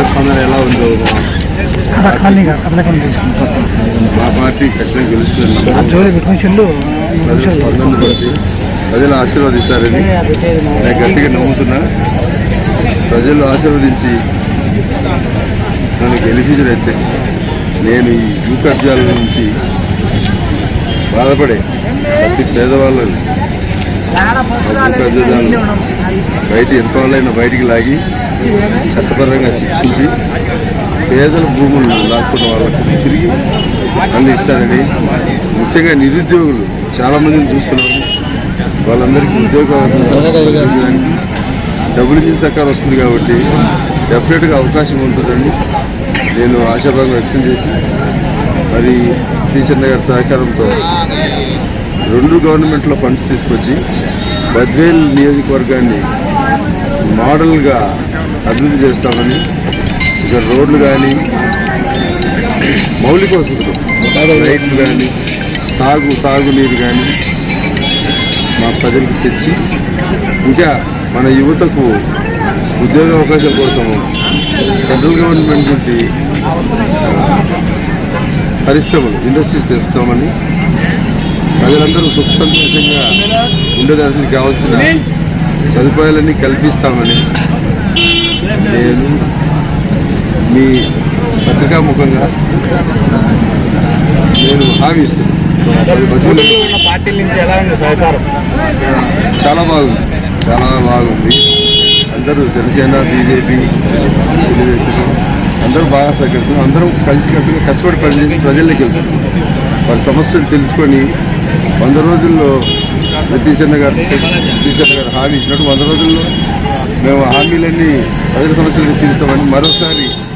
ప్రజా స్పందన ఎలా ఉందో మా పార్టీ ఖచ్చితంగా ప్రజల ఆశీర్వదిస్తారని నేను గట్టిగా నమ్ముతున్నా. ప్రజలు ఆశీర్వదించి నన్ను గెలిపించినైతే నేను ఈ భూ కబ్జాల నుంచి బాధపడే ప్రతి పేదవాళ్ళని బయట ఎంత వాళ్ళైనా బయటికి లాగి చట్టపరంగా శిక్షించి పేదల భూములను లాక్కున్న వాళ్ళకు తిరిగి అందిస్తారని ముఖ్యంగా నిరుద్యోగులు చాలామందిని చూస్తున్నారు. చూస్తున్నాము వాళ్ళందరికీ ఉద్యోగ డబ్బులు ఇచ్చిన సర్కార్ వస్తుంది కాబట్టి డెఫినెట్గా అవకాశం ఉంటుందండి నేను ఆశాభాగం వ్యక్తం చేసి మరి శ్రీచంద్ర గారి సహకారంతో రెండు గవర్నమెంట్లో ఫండ్స్ తీసుకొచ్చి బద్వేల్ నియోజకవర్గాన్ని మోడల్గా అభివృద్ధి చేస్తామని ఇక రోడ్లు కానీ మౌలిక వసతులు రైట్లు కానీ సాగు సాగునీరు కానీ మా ప్రజలకు తెచ్చి ఇంకా మన యువతకు ఉద్యోగ అవకాశాల కోసము సెంట్రల్ గవర్నమెంట్ నుండి పరిశ్రమలు ఇండస్ట్రీస్ తెస్తామని ప్రజలందరూ సుఖ సంతోషంగా ఉండేదానికి కావాల్సిన సదుపాయాలన్నీ కల్పిస్తామని నేను మీ పత్రికాముఖంగా నేను హామీ ఇస్తున్నాను. అది బదులు ఉన్న పార్టీల నుంచి ఎలా ఉంది సహకారం? చాలా బాగుంది. చాలా బాగుంది. అందరూ జనసేన బీజేపీ తెలుగుదేశం అందరూ బాగా సహకరిస్తున్నారు. అందరూ కలిసికట్టుగా కష్టపడి పనిచేసి ప్రజల్లోకి వెళ్తారు వారి సమస్యలు తెలుసుకొని వంద రోజుల్లో నితీశన్న గారు నితీశన్న గారు హామీ ఇచ్చినట్టు వంద రోజుల్లో మేము హామీలన్నీ ప్రజల సమస్యలను తీరుస్తామని మరోసారి సమస్యలు